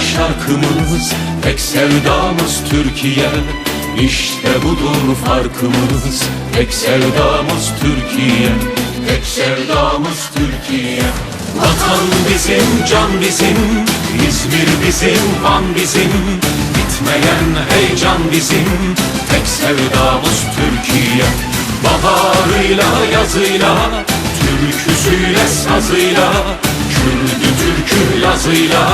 Şarkımız Tek sevdamız Türkiye. İşte budur farkımız Tek sevdamız Türkiye. Tek sevdamız Türkiye. Vatan bizim, can bizim İzmir bizim, Van bizim. Bitmeyen heyecan bizim Tek sevdamız Türkiye. Baharıyla, yazıyla Türküsüyle, sazıyla Kürdü, Türkü, Lazıyla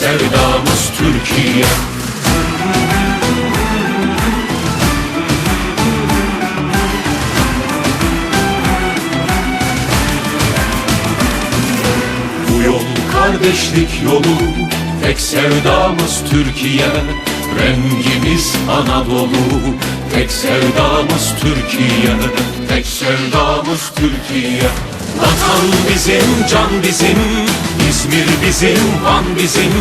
sevdamız Türkiye. Bu yol kardeşlik yolu Tek sevdamız Türkiye. Rengimiz Anadolu Tek sevdamız Türkiye. Tek sevdamız Türkiye. Vatan bizim, can bizim İzmir bizim, Van bizim.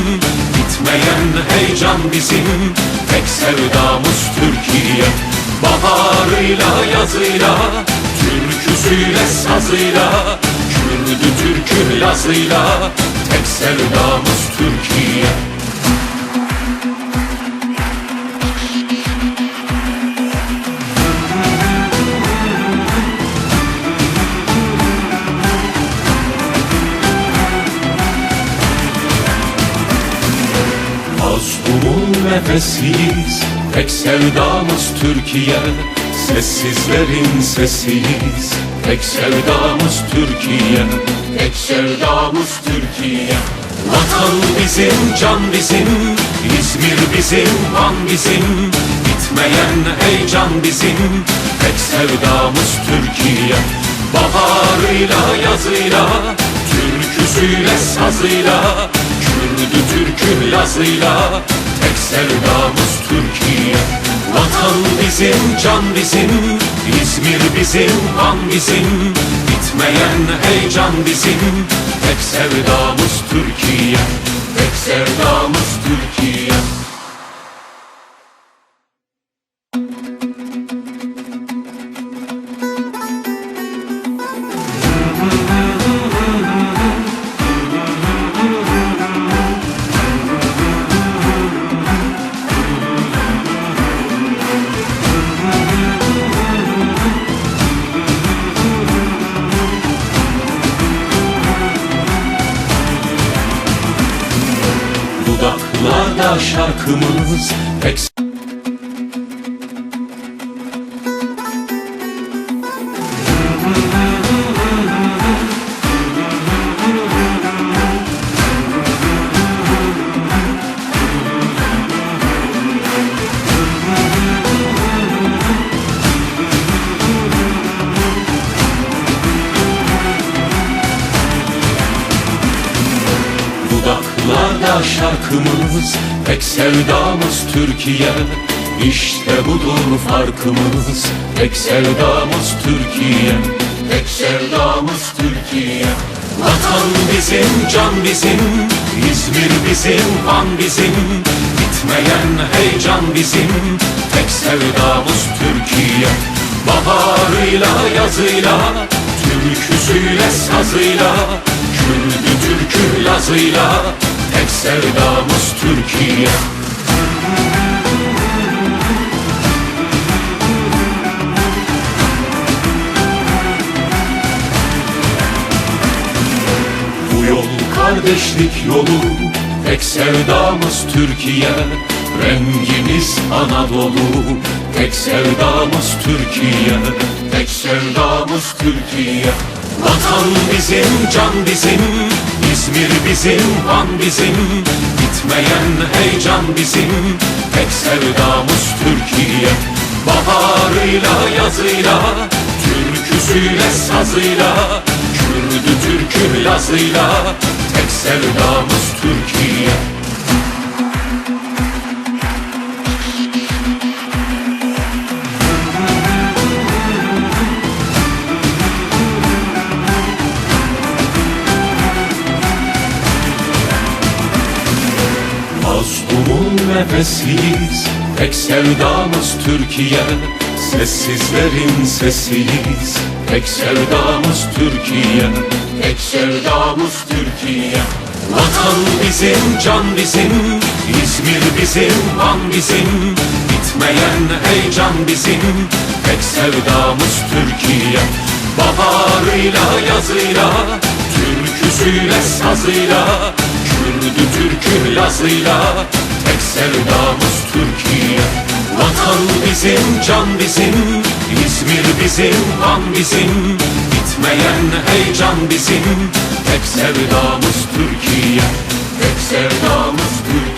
Bitmeyen heyecan bizim. Tek sevdamız Türkiye. Baharıyla, yazıyla Türküsüyle, sazıyla Kürdü, Türkü, Lazıyla Tek sevdamız Türkiye nefesiyiz. Tek sevdamız Türkiye Sessizlerin sesiyiz. Tek sevdamız Türkiye Tek sevdamız Türkiye. Vatan bizim, can bizim İzmir bizim, Van bizim. Bitmeyen heyecan bizim Tek sevdamız Türkiye. Baharıyla, yazıyla Türküsüyle, sazıyla Kürdü, Türkü, Lazıyla Tek sevdamız Türkiye. Vatan bizim, can bizim İzmir bizim, Van bizim. Bitmeyen heyecan bizim Tek sevdamız Türkiye. Tek sevdamız Türkiye Dudaklarda şarkımız Dudaklarda şarkımız Tek sevdamız Türkiye. İşte budur farkımız Tek sevdamız Türkiye. Tek sevdamız Türkiye. Vatan bizim, can bizim İzmir bizim, Van bizim. Bitmeyen heyecan bizim Tek sevdamız Türkiye. Baharıyla, yazıyla Türküsüyle, sazıyla Kürdü, Türkü, Lazıyla sevdamız Türkiye. Bu yol kardeşlik yolu Tek sevdamız Türkiye. Rengimiz Anadolu Tek sevdamız Türkiye. Tek sevdamız Türkiye. Vatan bizim, can bizim İzmir bizim, Van bizim. Bitmeyen heyecan bizim. Tek sevdamız Türkiye. Baharıyla, yazıyla Türküsüyle, sazıyla Kürdü, Türkü, Lazıyla Tek sevdamız Türkiye nefesiyiz. Tek sevdamız Türkiye Sessizlerin sesiyiz. Tek sevdamız Türkiye Tek sevdamız Türkiye. Vatan bizim, can bizim İzmir bizim, Van bizim. Bitmeyen heyecan bizim Tek sevdamız Türkiye. Baharıyla, yazıyla Türküsüyle, sazıyla Kürdü, Türkü, Lazıyla Tek sevdamız Türkiye. Vatan bizim, can bizim İzmir bizim, Van bizim. Bitmeyen heyecan bizim Tek sevdamız Türkiye. Tek sevdamız Türkiye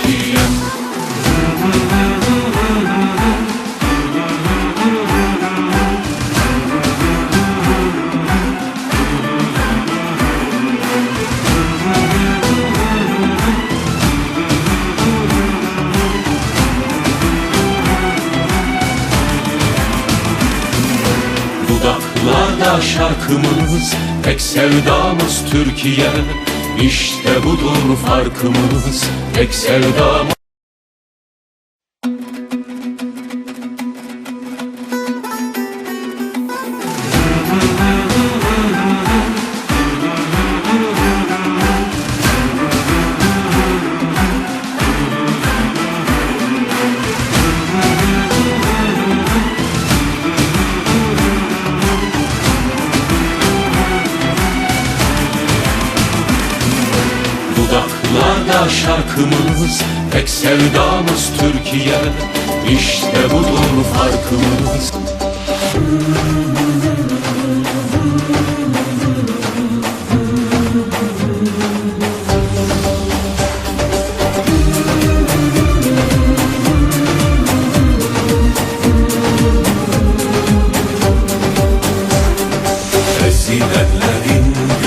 Dudaklarda şarkımız Tek sevdamız Türkiye. İşte budur farkımız Tek sevdamız Dudaklarda şarkımız Tek sevdamız Türkiye. İşte budur farkımız